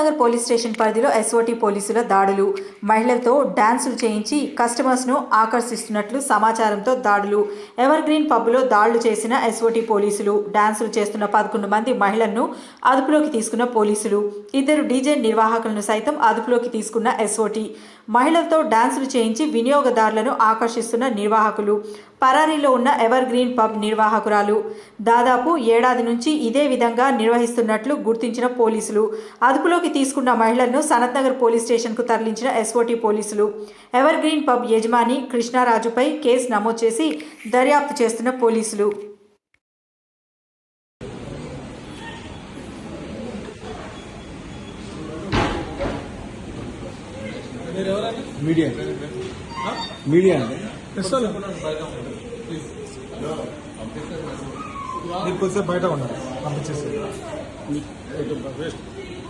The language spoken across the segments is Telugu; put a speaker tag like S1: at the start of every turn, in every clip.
S1: నగర్ పోలీస్ స్టేషన్ పరిధిలో ఎస్ఓటీ పోలీసుల దాడులు. మహిళలతో డాన్సులు చేయించి కస్టమర్స్ను ఆకర్షిస్తున్నట్లు సమాచారంతో దాడులు. ఎవర్ గ్రీన్ పబ్లో దాడులు చేసిన ఎస్ఓటీ పోలీసులు డాన్సులు చేస్తున్న పదకొండు మంది మహిళలను అదుపులోకి తీసుకున్న పోలీసులు. ఇద్దరు డీజే నిర్వాహకులను సైతం అదుపులోకి తీసుకున్న ఎస్ఓటీ మహిళలతో డాన్సులు చేయించి వినియోగదారులను ఆకర్షిస్తున్న నిర్వాహకులు. పరారీలో ఉన్న ఎవర్ గ్రీన్ పబ్ నిర్వాహకురాలు. దాదాపు ఏడాది నుంచి ఇదే విధంగా నిర్వహిస్తున్నట్లు గుర్తించిన పోలీసులు. అదుపులోకి తీసుకున్న మహిళలను సనత్నగర్ పోలీస్ స్టేషన్కు తరలించిన ఎస్ఓటీ పోలీసులు. ఎవర్ గ్రీన్ పబ్ యజమాని కృష్ణారాజుపై కేసు నమోదు చేసి దర్యాప్తు చేస్తున్న పోలీసులు.
S2: మీడియా మీడియా
S3: మీరు కొద్దిసేపు బయట ఉన్నారు పంపించేసి.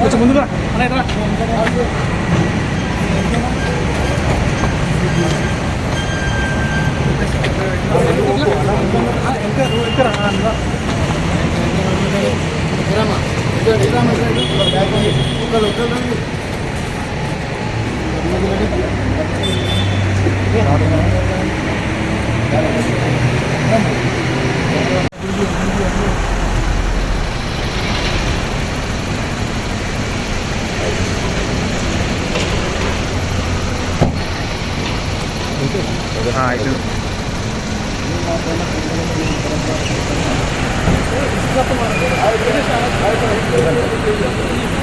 S3: కొంచెం ముందుగా అలా ఇట్రా Thank you. ആ ഇത് Thank you.